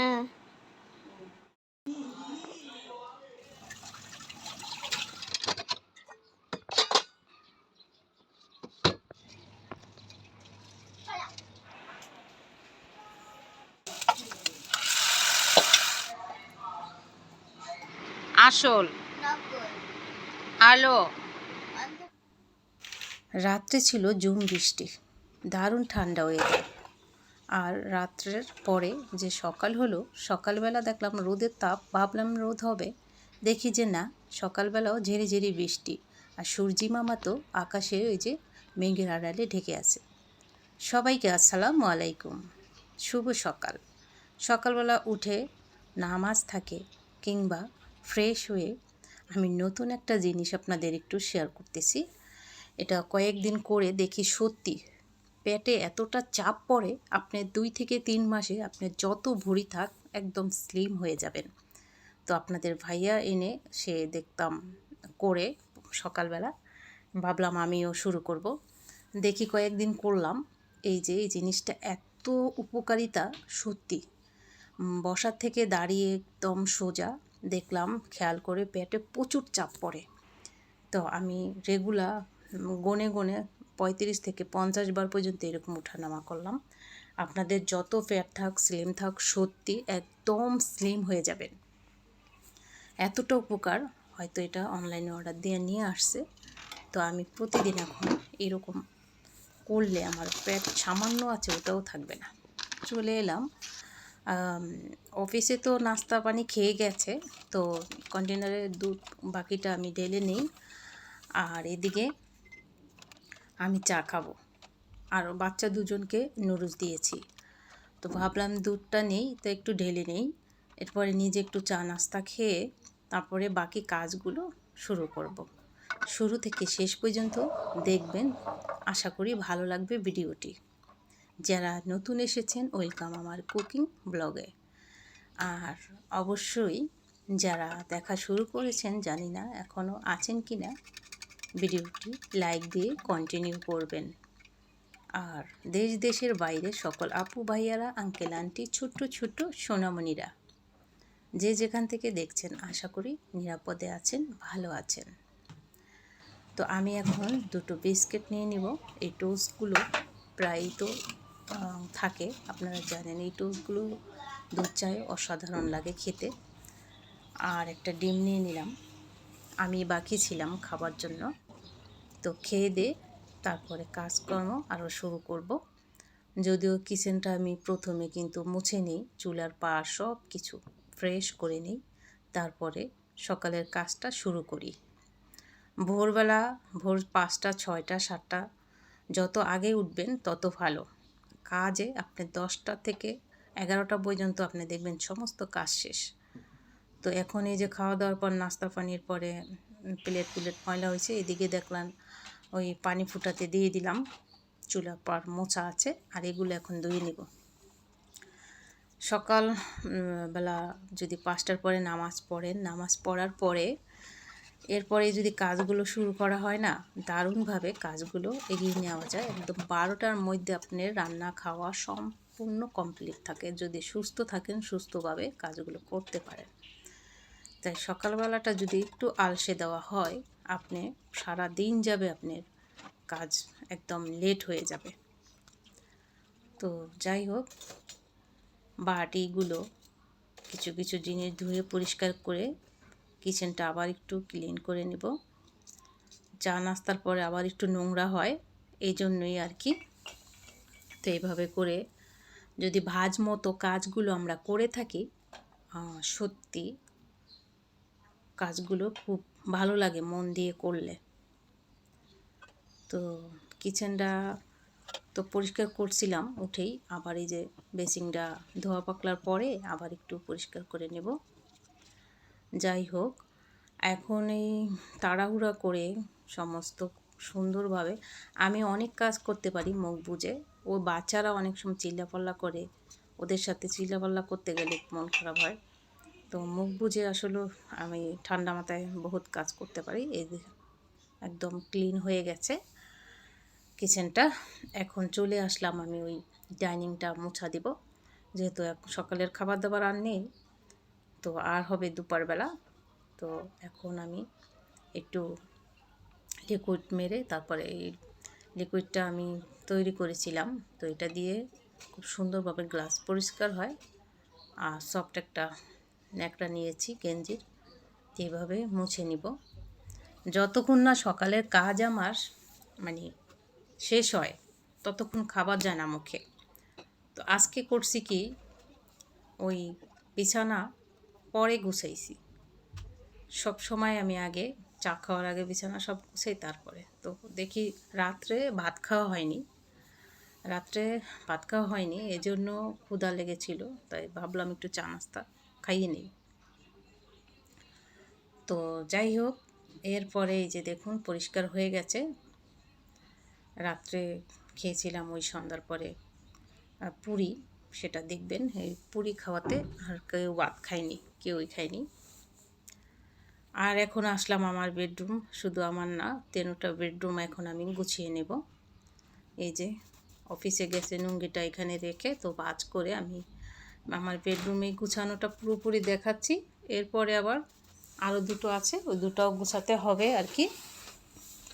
হ্যাঁ। আসল। আলো। রাত্রে ছিল জুম বৃষ্টি। দারুণ ঠান্ডা ওয়েদার আর রাত্রের পরে যে সকাল হলো, সকালবেলা দেখলাম রোদের তাপ, ভাবলাম রোদ হবে। দেখি যে না, সকালবেলাও ঝেড়ে ঝেড়ে বৃষ্টি আর সূর্যি মামা তো আকাশে ওই যে মেঘের আড়ালে ঢেকে আছে। সবাইকে আসসালামু আলাইকুম। শুভ সকাল। সকালবেলা উঠে নামাজ থাকে কিংবা ফ্রেশ হয়ে আমি নতুন একটা জিনিস আপনাদের একটু শেয়ার করতেছি। এটা কয়েকদিন করে দেখি সত্যি পেটে এতটা চাপ পড়ে, আপনি দুই থেকে তিন মাসে আপনার যত ভুঁড়ি থাক একদম স্লিম হয়ে যাবেন। তো আপনাদের ভাইয়া এনে সে দেখতাম করে সকালবেলা। ভাবলাম আমিও শুরু করব। দেখি কয়েকদিন করলাম। এই যে এই জিনিসটা এত উপকারিতা সত্যি। বসার থেকে দাঁড়িয়ে একদম সোজা দেখলাম খেয়াল করে পেটে প্রচুর চাপ পড়ে। তো আমি রেগুলার গনে গনে পঁয়ত্রিশ থেকে পঞ্চাশ বার পর্যন্ত এরকম ওঠানামা করলাম। আপনাদের যত ফ্যাট থাক স্লিম থাক, সত্যি একদম স্লিম হয়ে যাবেন। এতটা উপকার, হয়তো এটা অনলাইনে অর্ডার দিয়ে নিয়ে আসছে। তো আমি প্রতিদিন এখন এরকম করলে আমার পেট সামান্য আছে, ওটাও থাকবে না। চলে এলাম। অফিসে তো নাস্তা পানি খেয়ে গেছে, তো কন্টেনারের দুধ বাকিটা আমি ঢেলে নিই। আর এদিকে আমি চা খাব। আর বাচ্চা দুজনকে নুডলস দিয়েছি। তো ভাবলাম দুধটা নেই, তো একটু ঢেলে নেই। এরপরে নিজে একটু চা নাস্তা খেয়ে তারপরে বাকি কাজগুলো শুরু করব। শুরু থেকে শেষ পর্যন্ত দেখবেন, আশা করি ভালো লাগবে ভিডিওটি। যারা নতুন এসেছেন, ওয়েলকাম আমার কুকিং ব্লগে। আর অবশ্যই যারা দেখা শুরু করেছেন, জানি না এখনও আছেন কি না ভিডিওটি লাইক দিয়ে কন্টিনিউ করবেন। আর দেশ দেশের বাইরে সকল আপু ভাইয়ারা আঙ্কেল আন্টি ছোট্ট ছোট্ট সোনামণিরা, যে যেখান থেকে দেখছেন, আশা করি নিরাপদে আছেন, ভালো আছেন। তো আমি এখন দুটো বিস্কিট নিয়ে নিব। এই টোস্টগুলো প্রায়ই তো থাকে। আপনারা জানেন, এই টোস্টগুলো দুধ চায়ে অসাধারণ লাগে খেতে। আর একটা ডিম নিয়ে নিলাম। আমি বাকি ছিলাম খাবার জন্য। তো খেয়ে দিয়ে তারপরে কাজকর্ম আরও শুরু করব। যদিও কিচেনটা আমি প্রথমে কিন্তু মুছে নিই, চুলার পা সব কিছু ফ্রেশ করে নিই। তারপরে সকালের কাজটা শুরু করি। ভোরবেলা ভোর পাঁচটা, ছয়টা, সাতটা, যত আগে উঠবেন তত ভালো। কাজে আপনি দশটা থেকে এগারোটা পর্যন্ত আপনি দেখবেন সমস্ত কাজ শেষ। তো এখন এই যে খাওয়া দাওয়ার পর নাস্তা পানির পরে প্লেট প্লেট ময়লা হয়েছে, এদিকে দেখলাম ওই পানি ফুটাতে দিয়ে দিলাম চুলা পার মোছা আছে, আর এগুলো এখন ধুয়ে নিব। সকাল বেলা যদি পাঁচটার পরে নামাজ পড়েন, নামাজ পড়ার পরে এরপরে যদি কাজগুলো শুরু করা হয় না, দারুণভাবে কাজগুলো এগিয়ে নেওয়া যায়। একদম বারোটার মধ্যে আপনার রান্না খাওয়া সম্পূর্ণ কমপ্লিট থাকে। যদি সুস্থ থাকেন, সুস্থভাবে কাজগুলো করতে পারেন। তাই সকালবেলাটা যদি একটু আলসে দেওয়া হয়, আপনি সারা দিন যাবে আপনার কাজ একদম লেট হয়ে যাবে। তো যাই হোক, বাটিগুলো কিছু কিছু জিনিস ধুয়ে পরিষ্কার করে কিচেনটা আবার একটু ক্লিন করে নেব। চা নাস্তার পরে আবার একটু নোংরা হয়, এই জন্যই আর কি। তো এইভাবে করে যদি ভাজ মতো কাজগুলো আমরা করে থাকি সত্যি কাজগুলো খুব ভালো লাগে মন দিয়ে করলে। তো কিচেনটা তো পরিষ্কার করছিলাম উঠেই, আবার এই যে বেসিংটা ধোয়া পাকলার পরে আবার একটু পরিষ্কার করে নেব। যাই হোক, এখন এই তাড়াহুড়া করে সমস্ত সুন্দরভাবে আমি অনেক কাজ করতে পারি মুখ বুঝে ও বাচ্চারা অনেক সময় চিল্লাপাল্লা করে, ওদের সাথে চিল্লাপাল্লা করতে গেলে মন খারাপ হয়। তো মুখ বুঝে আসলে আমি ঠান্ডা মাথায় বহুত কাজ করতে পারি। এই একদম ক্লিন হয়ে গেছে কিচেনটা। এখন চলে আসলাম আমি ওই ডাইনিংটা মোছা দিব। যেহেতু সকালের খাবার দাবার আর নেই, তো আর হবে দুপুরবেলা তো এখন আমি একটু লিকুইড মেরে তারপরে এই লিকুইডটা আমি তৈরি করেছিলাম। তো এটা দিয়ে খুব সুন্দরভাবে গ্লাস পরিষ্কার হয়। আর সফট একটা ন্যাকড়া নিয়েছি, গেঞ্জির। এইভাবে মুছে নিব। যতক্ষণ না সকালের কাজ আমার মানে শেষ হয়, ততক্ষণ খাবার যায় না মুখে। তো আজকে করছি কি, ওই বিছানা পরে গুছাইছি। সব সময় আমি আগে চা খাওয়ার আগে বিছানা সব গুছাই, তারপরে তো দেখি রাত্রে ভাত খাওয়া হয়নি। রাত্রে ভাত খাওয়া হয়নি, এজন্য ক্ষুধা লেগেছিল, তাই ভাবলাম একটু চা নাস্তা খাইয়ে নিই। তো যাই হোক এরপরে এই যে দেখুন, পরিষ্কার হয়ে গেছে। রাত্রে খেয়েছিলাম ওই সন্ধ্যার পরে। পুরি, সেটা দেখবেন, এই পুরি খাওয়াতে আর কেউ ভাত খায়নি, কেউই খায়নি। আর এখন আসলাম আমার বেডরুম, শুধু আমার না, তেনোটা বেডরুম এখন আমি গুছিয়ে নেব। এই যে, অফিসে গেছে, নুঙ্গিটা এখানে রেখে তো বাজ করে আমি আমার বেডরুমে গুছানোটা পুরোপুরি দেখাচ্ছি। এরপরে আবার আরও দুটো আছে, ওই দুটাও গুছাতে হবে আর কি।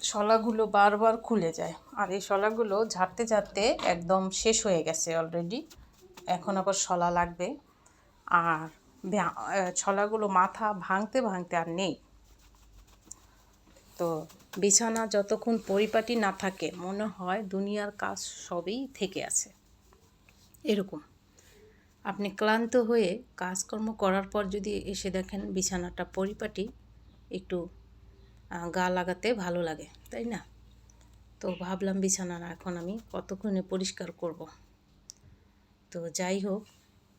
শলাগুলো বারবার খুলে যায়। আর এই শলাগুলো ঝাড়তে ঝাড়তে একদম শেষ হয়ে গেছে অলরেডি এখন আবার শলা লাগবে। আর ছলাগুলো মাথা ভাঙতে ভাঙতে আর নেই। তো বিছানা যতক্ষণ পরিপাটি না থাকে, মনে হয় দুনিয়ার কাজ সবই থেকে আছে। এরকম। আপনি ক্লান্ত হয়ে কাজকর্ম করার পর যদি এসে দেখেন বিছানাটা পরিপাটি, একটু গা লাগাতে ভালো লাগে, তাই না? তো ভাবলাম বিছানা এখন আমি কতক্ষণে পরিষ্কার করব? তো যাই হোক,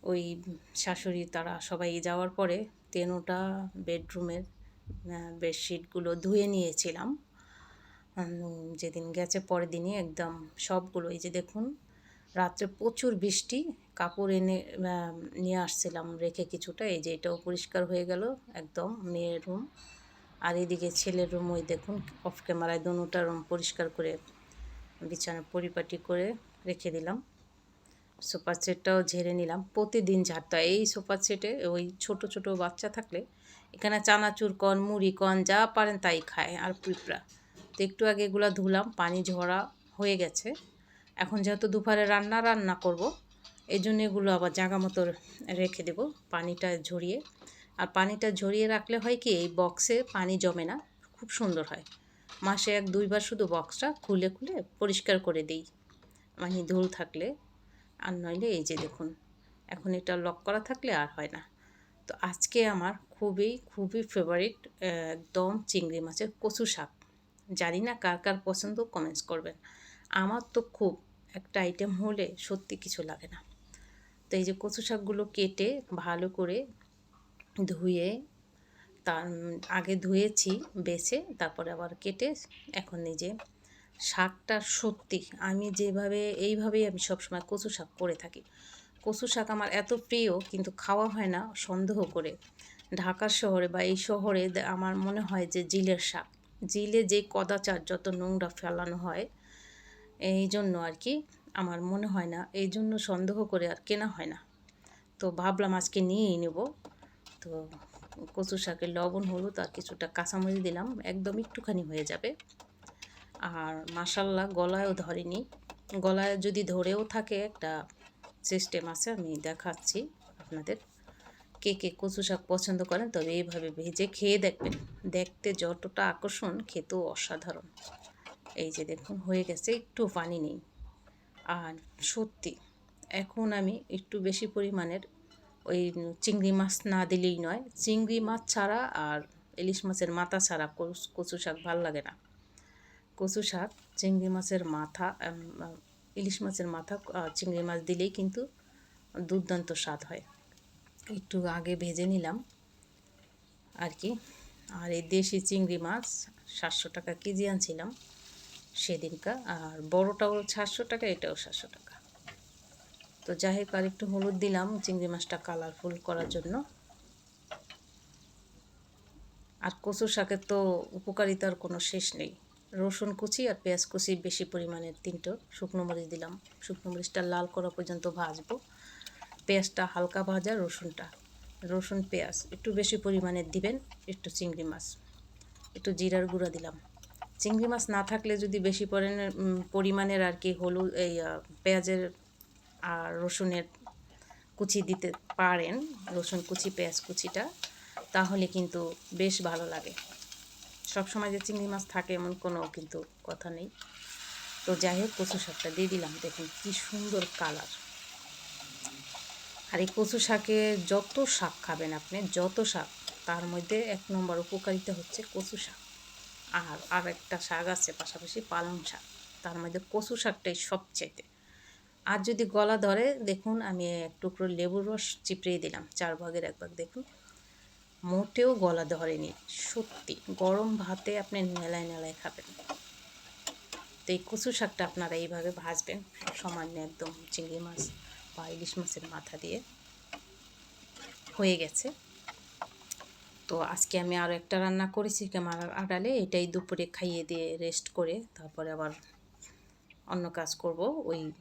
ওই শাশুড়ি তারা সবাই যাওয়ার পরে তেনোটা বেডরুমের বেডশিটগুলো ধুয়ে নিয়েছিলাম। যেদিন গেছে পরের দিনই একদম সবগুলো, এই যে দেখুন, রাত্রে প্রচুর বৃষ্টি কাপড় এনে নিয়ে আসছিলাম রেখে কিছুটা। এই যে এটাও পরিষ্কার হয়ে গেল একদম মেয়ের রুম আর এদিকে ছেলের রুম ওই দেখুন অফ ক্যামেরায় দুটা রুম পরিষ্কার করে বিছানা পরিপাটি করে রেখে দিলাম। সোফা সেটটাও ঝেড়ে নিলাম। প্রতিদিন ঝাড়তে এই সোফা সেটে ওই ছোট ছোট বাচ্চা থাকলে এখানে চানাচুর কন, মুড়ি কন, যা পারেন তাই খায়। আর পিঁপড়া, তো একটু আগে এগুলো ধুলাম, পানি ঝরা হয়ে গেছে। এখন যেহেতু দুপুরে রান্না রান্না করব। এই জন্য এগুলো আবার জায়গা মতো রেখে দেব পানিটা ঝরিয়ে। আর পানিটা ঝরিয়ে রাখলে হয় কি, এই বক্সে পানি জমে না, খুব সুন্দর হয়। মাসে এক দুইবার শুধু বক্সটা খুলে খুলে পরিষ্কার করে দিই মানে ধুল থাকলে। আর নইলে এই যে দেখুন, এখন এটা লক করা থাকলে আর হয় না। তো আজকে আমার খুবই খুবই ফেভারিট একদম চিংড়ি মাছের কচু শাক। জানি না কার কার পছন্দ কমেন্টস করবেন। আমার তো খুব একটা আইটেম হলে সত্যি কিছু লাগে না। তো এই যে কচু শাকগুলো কেটে ভালো করে ধুয়ে তার আগে ধুয়েছি, বেছে, তারপরে আবার কেটে এখন যে শাকটা সত্যি আমি যেভাবে, এইভাবেই আমি সবসময় কচু শাক করে থাকি। কচু শাক আমার এত প্রিয়, কিন্তু খাওয়া হয় না সন্দেহ করে। ঢাকা শহরে বা এই শহরে আমার মনে হয় যে জিলের শাক, জিলে যে কদাচার যত নোংরা ফেলানো হয় এই জন্য আর কি আমার মনে হয় না, এই জন্য সন্দেহ করে আর কেনা হয় না। তো ভাবলাম আজকে নিয়েই নেব। তো কচু শাকের লবণ, হলুদ আর কিছুটা কাঁচামরিচ দিলাম, একদম একটুখানি হয়ে যাবে। আর মাসাল্লা গলায়ও ধরেনি। গলায় যদি ধরেও থাকে একটা সিস্টেম আছে, আমি দেখাচ্ছি আপনাদের। কে কে কচু শাক পছন্দ করেন, তবে এইভাবে ভেজে খেয়ে দেখবেন। দেখতে যতটা আকর্ষণ, খেতেও অসাধারণ। এই যে দেখুন, হয়ে গেছে, একটু পানি নেই। আর সত্যি, এখন আমি একটু বেশি পরিমাণের ওই চিংড়ি মাছ না দিলেই নয়। চিংড়ি মাছ ছাড়া আর ইলিশ মাছের মাথা ছাড়া কচু- শাক ভালো লাগে না। কচু শাক, চিংড়ি মাছের মাথা ইলিশ মাছের মাথা চিংড়ি মাছ দিলেই কিন্তু দুর্দান্ত স্বাদ হয়। একটু আগে ভেজে নিলাম আর কি। আর এই দেশি চিংড়ি মাছ সাতশো টাকা কেজি আনছিলাম। সেদিনকা, আর বড়টাও সাতশো টাকা, এটাও সাতশো টাকা। তো যাই হোক, আর একটু হলুদ দিলাম, চিংড়ি মাছটা কালারফুল করার জন্য। আর কচু শাকের তো উপকারিতার কোনো শেষ নেই। রসুন কুচি আর পেঁয়াজ কুচি বেশি পরিমাণের তিনটো। শুকনো মরিচ দিলাম। শুকনো মরিচটা লাল করা পর্যন্ত ভাজবো। পেঁয়াজটা হালকা ভাজা, রসুনটা। রসুন, পেঁয়াজ, একটু বেশি পরিমাণে দিবেন, একটু চিংড়ি মাছ। একটু জিরার গুঁড়া দিলাম। চিংড়ি মাছ না থাকলে যদি বেশি পরিমাণের আর কি হলুদ, এই পেঁয়াজের আর রসুনের কুচি দিতে পারেন, রসুন কুচি, পেঁয়াজ কুচিটা, তাহলে কিন্তু বেশ ভালো লাগে। সব সময় যে চিংড়ি মাছ থাকে এমন কোনো কিন্তু কথা নেই। তো যাই হোক, কচু শাকটা দিয়ে দিলাম। দেখুন কি সুন্দর কালার। আর এই কচু শাকে যত শাক খাবেন আপনি, যত শাক, তার মধ্যে এক নম্বর উপকারিতা হচ্ছে কচু শাক। আর আর একটা শাক আছে, পাশাপাশি পালং শাক। তার মধ্যে কচু শাকটাই সবচাইতে। আর যদি গলা ধরে, দেখুন আমি এক টুকরো লেবুর রস চিপড়িয়ে দিলাম, চার ভাগের এক ভাগ, দেখুন। মোটেও গলা ধরেনি, সত্যি। গরম ভাতে আপনি নেলায় নেলায় খাবেন। তো এই কচু শাকটা আপনারা এইভাবে ভাজবেন, সামান্য একদম চিংড়ি মাছ বা ইলিশ মাছের মাথা দিয়ে। হয়ে গেছে। তো আজকে আমি আরও একটা রান্না করেছি ক্যামেরা আড়ালে। এটাই দুপুরে খাইয়ে দিয়ে রেস্ট করে তারপরে আবার অন্য কাজ করব। ওই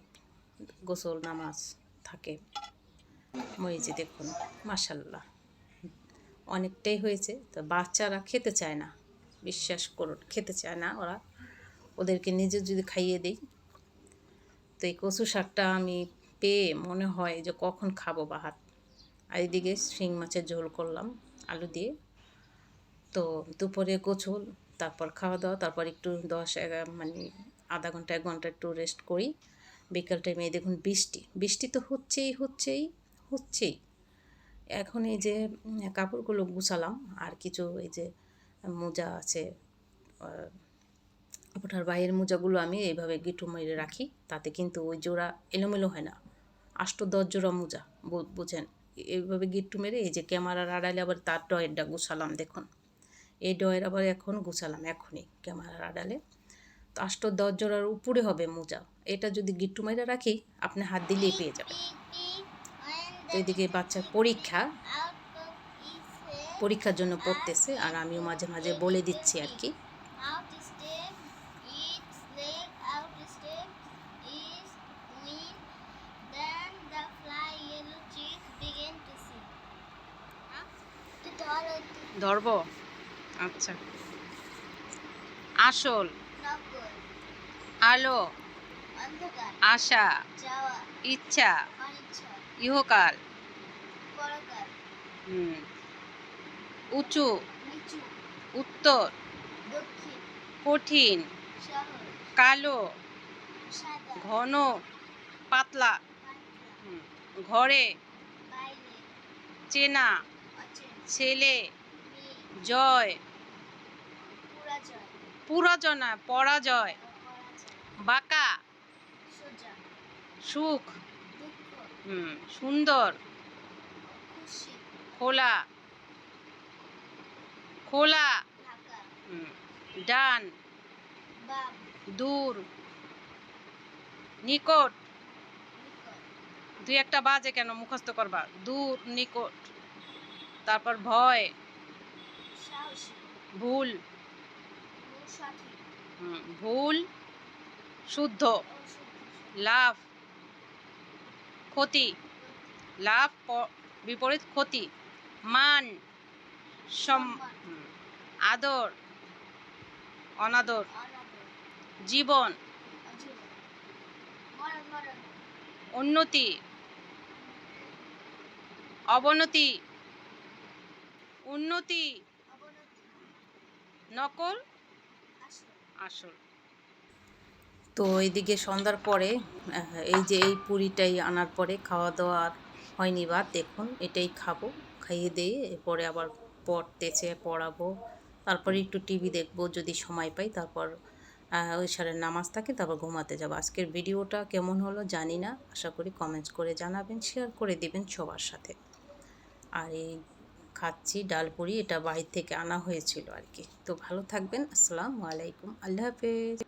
গোসল নামাজ থাকে। মরিচে দেখুন মাসাল্লাহ অনেকটাই হয়েছে। তো বাচ্চারা খেতে চায় না। বিশ্বাস করুন, খেতে চায় না ওরা। ওদেরকে নিজে যদি খাইয়ে দিই। তো এই কচু শাকটা আমি পেয়ে মনে হয় যে কখন খাব বাহাত আর এদিকে শিং মাছের ঝোল করলাম। আলু দিয়ে। তো দুপুরে গোছল, তারপর খাওয়া দাওয়া, তারপর একটু দশ এগারো মানে আধা ঘণ্টা, এক ঘণ্টা একটু রেস্ট করি। বিকাল টাইমে দেখুন বৃষ্টি বৃষ্টি তো হচ্ছেই হচ্ছেই হচ্ছেই। এখন এই যে কাপড়গুলো গুছালাম, আর কিছু এই যে মোজা আছে ওঠার বাইরের মোজাগুলো আমি এইভাবে গিটু মেরে রাখি, তাতে কিন্তু ওই জোড়া এলোমেলো হয় না। আষ্ট দশ জোড়া মোজা বুঝেন? এইভাবে গিট্টু মেরে এই যে ক্যামেরার আড়ালে আবার তার ডয়েরটা গুছালাম, দেখুন। এই ডয়ের আবার এখন গুছালাম, এখনই ক্যামেরার আড়ালে। তো আষ্ট দশ জোড়ার উপরে হবে মোজা, এটা যদি গিট্টু মেরে রাখি, আপনি হাত দিলেই পেয়ে যাবেন। এদিকে বাচ্চার পরীক্ষা, পরীক্ষার জন্য পড়তেছে, আর আমিও মাঝে মাঝে বলে দিচ্ছি আর কি। ধরব? আচ্ছা। আসল। আলো। আশা। ইচ্ছা। ইহকাল। উঁচু। উত্তর। কঠিন। কালো। ঘন। পাতলা। ঘরে। চেনা। ছেলে, জয়। পুরাজনা, পরাজয়। বাঁকা, সুখ। সুন্দর। খোলা। খোলা। ডান। দূর। নিকট। দুই একটা বাজে কেন? মুখস্থ করবা। দূর, নিকট। তারপর ভয় ভুল। ভুল শুদ্ধ। লাভ ক্ষতি। লাভ বিপরীত ক্ষতি। মান সম আদর অনাদর। জীবন। উন্নতি। অবনতি। উন্নতি নকল আসল। তো এইদিকে সন্ধ্যার পরে এই যে এই পুরিটাই আনার পরে খাওয়া দাওয়া হয়নি বা, দেখুন এটাই খাব, খাইয়ে দিয়ে এরপরে আবার পড়তেছে পড়াবো। তারপরে একটু টিভি দেখব যদি সময় পাই, তারপর ওই সারের নামাজ থাকে, তারপর ঘুমাতে যাব। আজকের ভিডিওটা কেমন হলো জানি না, আশা করি কমেন্টস করে জানাবেন শেয়ার করে দিবেন সবার সাথে। আর এই খাচ্ছি ডাল পুরি, এটা বাইরে থেকে আনা হয়েছিল আর কি। তো ভালো থাকবেন, আসসালামু আলাইকুম, আল্লাহ হাফেজ।